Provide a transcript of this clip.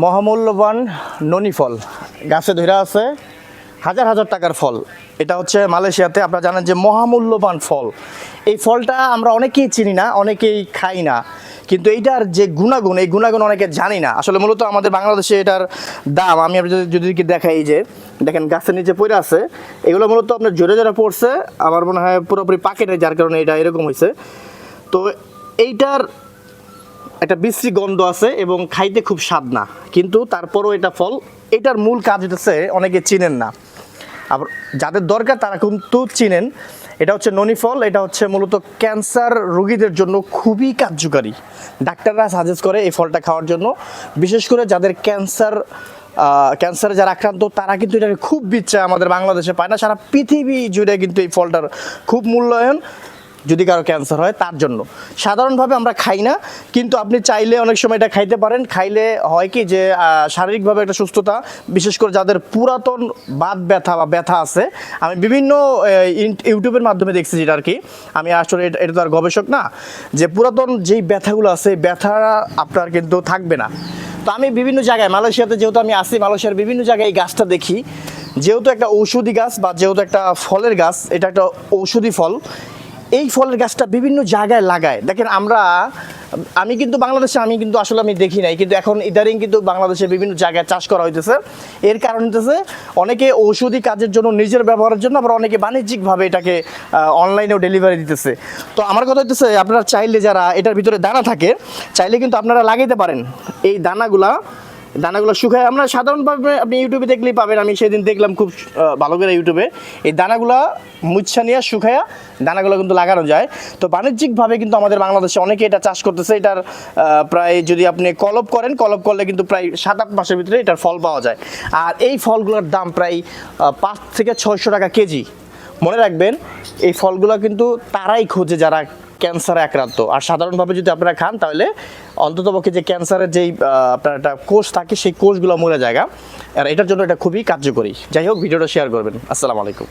মহামূল্যবান ননি ফল। গাছে ধরে আছে হাজার হাজার টাকার ফল। এটা হচ্ছে মালয়েশিয়াতে আপনারা জানেন যে মহামূল্যবান ফল। এই ফলটা আমরা অনেকেই চিনি না, অনেকেই খাই না। কিন্তু এইটার যে গুণাগুণ, এই গুণাগুণ অনেকে জানি না। আসলে মূলত আমাদের বাংলাদেশে এটার দাম, আমি আপনাদের যদি কি দেখাই যে, দেখেন গাছের নিচে পড়ে আছে, এগুলো মূলত আপনার জোরে জোরে পড়ছে। আমার মনে হয় পুরোপুরি পাকে নেই যার কারণে এটা এরকম হয়েছে তো এইটার একটা বিশ্রী গন্ধ আছে এবং খাইতে খুব স্বাদ না কিন্তু তারপরও এটা ফল, এটার মূল কাজ হচ্ছে অনেকে চিনেন না। আবার যাদের দরকার তারা কিন্তু চিনেন। এটা হচ্ছে ননি ফল, এটা হচ্ছে মূলত ক্যান্সার রোগীদের জন্য খুবই কার্যকারী। ডাক্তাররা সাজেস্ট করে এই ফলটা খাওয়ার জন্য। বিশেষ করে যাদের ক্যান্সার ক্যান্সারে যারা আক্রান্ত, তারা কিন্তু এটা খুব বিচ্ছে আমাদের বাংলাদেশে পায় না। সারা পৃথিবী জুড়ে কিন্তু এই ফলটার খুব মূল্যায়ন। যদি কারও ক্যান্সার হয়, তার জন্য। সাধারণভাবে আমরা খাই না, কিন্তু আপনি চাইলে অনেক সময় এটা খাইতে পারেন। খাইলে হয় কি যে শারীরিকভাবে একটা সুস্থতা, বিশেষ করে যাদের পুরাতন বাত ব্যথা বা ব্যথা আছে, আমি বিভিন্ন ইউটিউবের মাধ্যমে দেখছি যেটা আর কি। আমি আসলে এটা তো আর গবেষক না, যে পুরাতন যেই ব্যথাগুলো আছে, ব্যথা আপনার কিন্তু থাকবে না। তো আমি বিভিন্ন জায়গায়, মালয়েশিয়াতে যেহেতু আমি আসি মালয়েশিয়ার বিভিন্ন জায়গায় এই গাছটা দেখি। যেহেতু একটা ঔষধি গাছ বা যেহেতু একটা ফলের গাছ, এটা একটা ঔষধি ফল। এই ফলের গাছটা বিভিন্ন জায়গায় লাগায়। দেখেন আমরা, আমি কিন্তু বাংলাদেশে, আমি কিন্তু আসলে আমি দেখি নাই, কিন্তু এখন ইদারিং কিন্তু বাংলাদেশে বিভিন্ন জায়গায় চাষ করা হইতেছে। এর কারণ হইতেছে, অনেকে ঔষধি কাজের জন্য, নিজের ব্যবহারের জন্য, আবার অনেকে বাণিজ্যিকভাবে এটাকে অনলাইনেও ডেলিভারি দিতেছে। তো আমার কথা হইতেছে, আপনারা চাইলে যারা এটার ভিতরে দানা থাকে, চাইলে কিন্তু আপনারা লাগাইতে পারেন। এই দানাগুলা দানাগুলো শুকায় আমরা সাধারণভাবে আপনি ইউটিউবে দেখলেই পাবেন। আমি সেদিন দেখলাম খুব ভালো করে ইউটিউবে। এই দানাগুলো মুচ্ছা নিয়ে শুকায়া দানাগুলো কিন্তু লাগানো যায়। তো বাণিজ্যিকভাবে কিন্তু আমাদের বাংলাদেশে অনেকে এটা চাষ করতেছে। এটার প্রায় যদি আপনি কলপ করেন কলপ করলে কিন্তু প্রায় সাত আট মাসের ভিতরে এটার ফল পাওয়া যায়। আর এই ফলগুলোর দাম প্রায় পাঁচ থেকে ছয়শো টাকা কেজি। মনে রাখবেন, এই ফলগুলো কিন্তু তারাই খোঁজে যারা ক্যান্সারে আক্রান্ত। আর সাধারণভাবে যদি আপনারা খান, তাহলে অন্ততপক্ষে যে ক্যান্সারের যেই আপনার একটা কোষ থাকে, সেই কোষগুলো মরে জায়গা আর এটার জন্য এটা খুবই কার্যকরী। যাই হোক, ভিডিওটা শেয়ার করবেন। আসসালামু আলাইকুম।